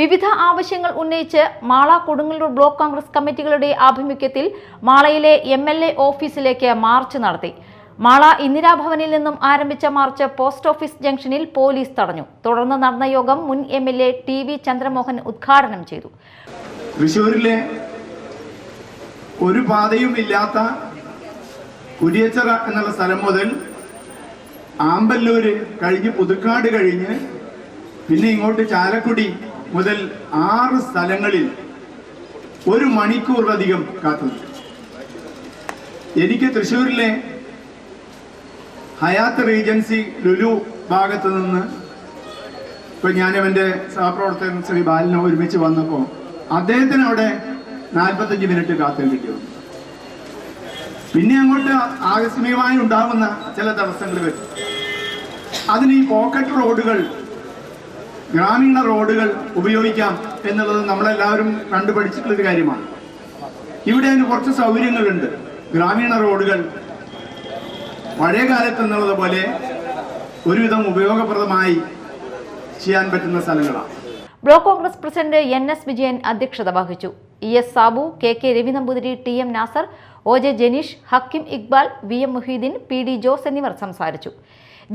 വിവിധ ആവശ്യങ്ങൾ ഉന്നയിച്ച് മാള കൊടുങ്ങല്ലൂർ ബ്ലോക്ക് കോൺഗ്രസ് കമ്മിറ്റികളുടെ ആഭിമുഖ്യത്തിൽ മാളയിലെ എം എൽ എ ഓഫീസിലേക്ക് മാർച്ച് നടത്തി. മാള ഇന്ദിരാഭവനിൽ നിന്നും ആരംഭിച്ച മാർച്ച് പോസ്റ്റ് ഓഫീസ് ജംഗ്ഷനിൽ പോലീസ് തടഞ്ഞു. തുടർന്ന് നടന്ന യോഗം മുൻ M L A T V Chandramohan ഉദ്ഘാടനം ചെയ്തു. തൃശൂരിലെ ഒരു പാതയും ഇല്ലാത്ത കുരിയച്ചറ എന്നുള്ള സ്ഥലം മുതൽ ആമ്പല്ലൂര് കഴിഞ്ഞ് പുതുക്കാട് കഴിഞ്ഞ് പിന്നെ ഇങ്ങോട്ട് ചാലക്കുടി മുതൽ ആറ് സ്ഥലങ്ങളിൽ ഒരു മണിക്കൂറിലധികം കാത്തു. എനിക്ക് തൃശ്ശൂരിലെ ഹയാത്ത് റീജൻസി ലുലു ഭാഗത്ത് നിന്ന് ഇപ്പൊ ഞാൻ അവന്റെ സഹപ്രവർത്തകൻ ശ്രീ ബാലിനെ ഒരുമിച്ച് വന്നപ്പോൾ അദ്ദേഹത്തിന് അവിടെ നാൽപ്പത്തഞ്ച് മിനിറ്റ് കാത്തു കിട്ടി പിന്നെ അങ്ങോട്ട് ആകസ്മികമായി ഉണ്ടാകുന്ന ചില തടസ്സങ്ങൾ വരും അതിന് ഈ പോക്കറ്റ് റോഡുകൾ ഗ്രാമീണ റോഡുകൾ ഉപയോഗിക്കാം എന്നുള്ളത് നമ്മളെല്ലാവരും കണ്ടുപഠിച്ചിട്ടുള്ളൊരു കാര്യമാണ്. ഇവിടെ അതിന് കുറച്ച് സൗകര്യങ്ങളുണ്ട്. ഗ്രാമീണ റോഡുകൾ പഴയ കാലത്ത് എന്നുള്ളത് പോലെ ഒരുവിധം ഉപയോഗപ്രദമായി ചെയ്യാൻ പറ്റുന്ന സ്ഥലങ്ങളാണ്. Block Congress president N S Vijayan അധ്യക്ഷത വഹിച്ചു. E S Sabu K K Ravi Namboothiri T M Nasar O J Janeesh Hakkim Iqbal V M Muhiyuddin P D Jose എന്നിവർ സംസാരിച്ചു.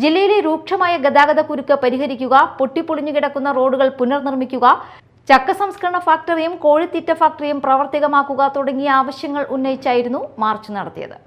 ജില്ലയിലെ രൂക്ഷമായ ഗതാഗത കുരുക്ക് പരിഹരിക്കുക പൊട്ടിപ്പൊളിഞ്ഞു കിടക്കുന്ന റോഡുകൾ പുനർനിർമ്മിക്കുക ചക്ക സംസ്കരണ ഫാക്ടറിയും കോഴിത്തീറ്റ ഫാക്ടറിയും പ്രവർത്തികമാക്കുക തുടങ്ങിയ ആവശ്യങ്ങൾ ഉന്നയിച്ചായിരുന്നു മാർച്ച് നടത്തിയത്.